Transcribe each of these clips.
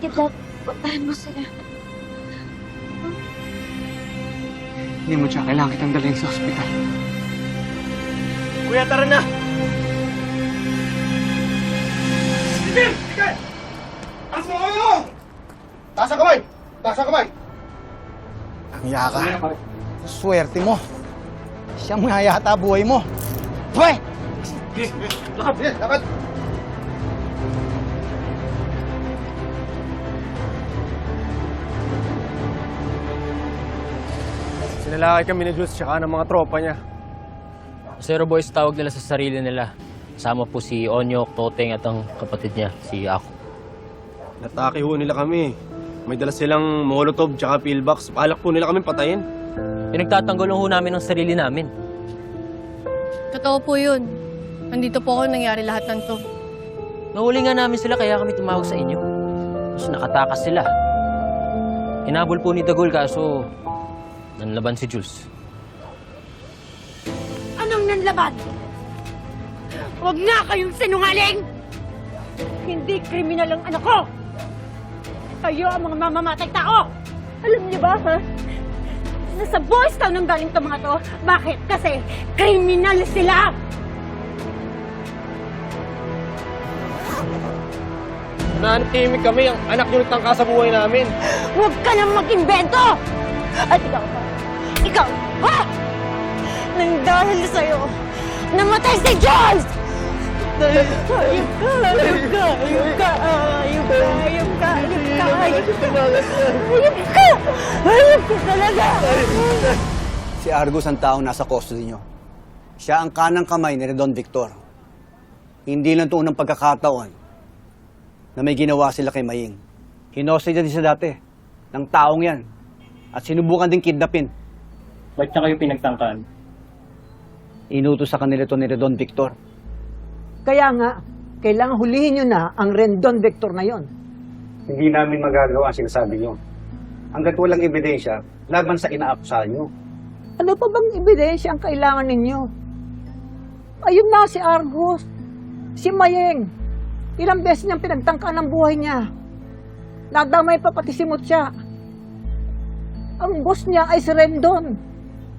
kita. Puntahan mo sila. Hindi mo siya kailangan kitang dalhin sa ospital. Kuya, tara na! Taas mo kayo! Taas ang kamay! Taas ang kamay! Ang yaka. Swerte mo. Siya mo yata buhay mo. Hoy! Lakad! Sige, lakad! Sinalakay kami ni Jules tsaka ng mga tropa niya. Zero Boys tawag nila sa sarili nila. Kasama po si Onyok, Toteng at ang kapatid niya, si Ako. Natake ho nila kami. May dala silang molotov tsaka pillbox. Palak po nila kami patayin. Pinagtatanggol lang ho namin ang sarili namin. Totoo po yun. Nandito po ako nangyari lahat ng to. Nahuli nga namin sila kaya kami tumawag sa inyo. Tapos nakatakas sila. Hinabol po ni Dagol kaso nanlaban si Jules. Anong nanlaban? Huwag nga kayong sinungaling! Hindi kriminal ang anak ko! Kayo ang mga mamamatay tao! Alam niyo ba, ha? Nasa Boys Town ang galing to mga to. Bakit? Kasi kriminal sila! Nantimik kami, ang anak niyo nagtangka sa buhay namin. Huwag ka nang mag-imbento! At? Ikaw, dahil sa'yo, namatay si Jules! Ayun ka, ayun ka, ayun ka, ayun ka, ayun ka, ayun ka, ayun ka, ayun ka, ayun ka talaga! Si Argus ang taong nasa custody nyo. Siya ang kanang kamay ni Redon Victor. Hindi lang ito unang pagkakataon na may ginawa sila kay Maying. Hinosay din siya dati ng taong yan at sinubukan din kidnapin. Ba't niya kayo pinagtangkaan? Inutos sa kanila ito ni Redon Victor. Kaya nga, kailangan hulihin nyo na ang Rendon Vector na yon. Hindi namin magagawa ang sinasabi nyo. Hanggat walang ebidensya, laban sa inaakusahan nyo. Ano pa bang ebidensya ang kailangan ninyo? Ayun na si Argus, si Mayeng. Ilang beses niyang pinagtangkaan ang buhay niya. Nadamay pa pati si Mutya. Ang boss niya ay si Rendon.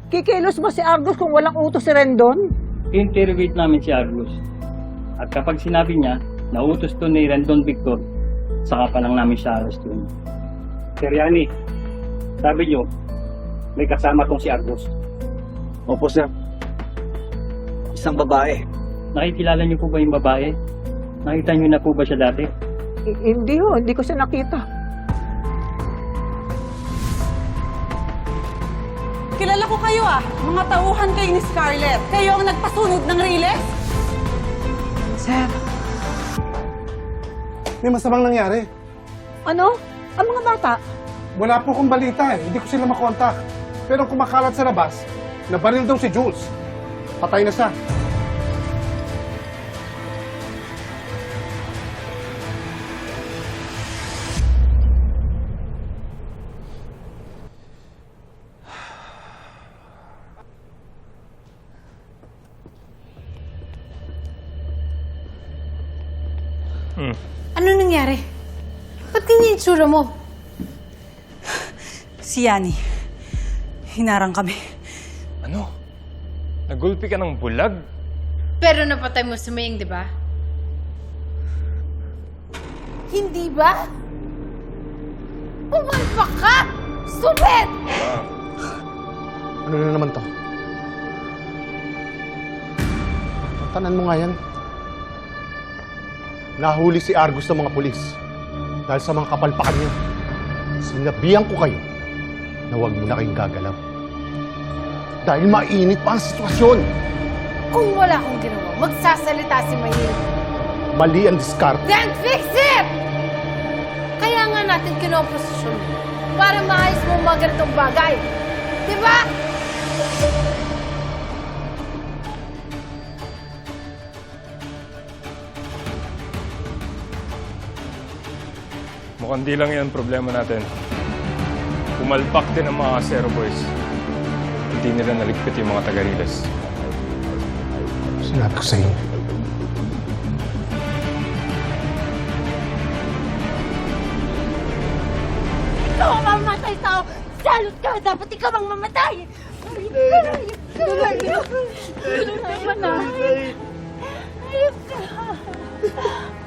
Kikilos ba si Argus kung walang utos si Rendon? I-interrogate namin si Argus. At kapag sinabi niya, nautos to ni Rendon Victor, saka pa lang namin siya arrestuin. Sir Yani, sabi niyo, may kasama tong si Argus. Opo, sir. Isang babae. Nakikilala niyo po ba yung babae? Nakita niyo na po ba siya dati? I- hindi ho, hindi ko siya nakita. Kilala ko kayo ah. Mga tauhan kayo ni Scarlett. Kayo ang nagpasunog ng riles? Sir, May masamang nangyari. ano? Ang mga bata? Wala po akong balita eh. Hindi ko sila makontak. Pero kumakalat sa labas, nabaril daw si Jules. Patay na siya. Ano nangyari? Ba't ganyan yung itsura mo? Si Yani. Hinarang kami. Ano? Nagulpi ka ng bulag? Pero napatay mo si Maying, di ba? Hindi ba? Pumalpak ka! Stupid! Ano na naman to? Tanan mo nga yan. Nahuli si Argus ng mga pulis dahil sa mga kapalpakan niyo. Sinabihan ko kayo na huwag mo na kayong gagalaw. Dahil mainit pa ang sitwasyon. Kung wala akong ginawa, magsasalita si Maying. Mali ang diskarte. Then fix it! Kaya nga natin kinoposisyon para maayos mo mga ganitong bagay. Di ba? Mukhang di lang yan problema natin. Umalpak din ang mga Casero boys. Hindi nila naligpit yung mga taga-Riles. Sinabi ko sa'yo. Ikaw ang mamatay tao! Salot ka! Dapat ikaw ang mamatay! Ayok ka! Ayok ka!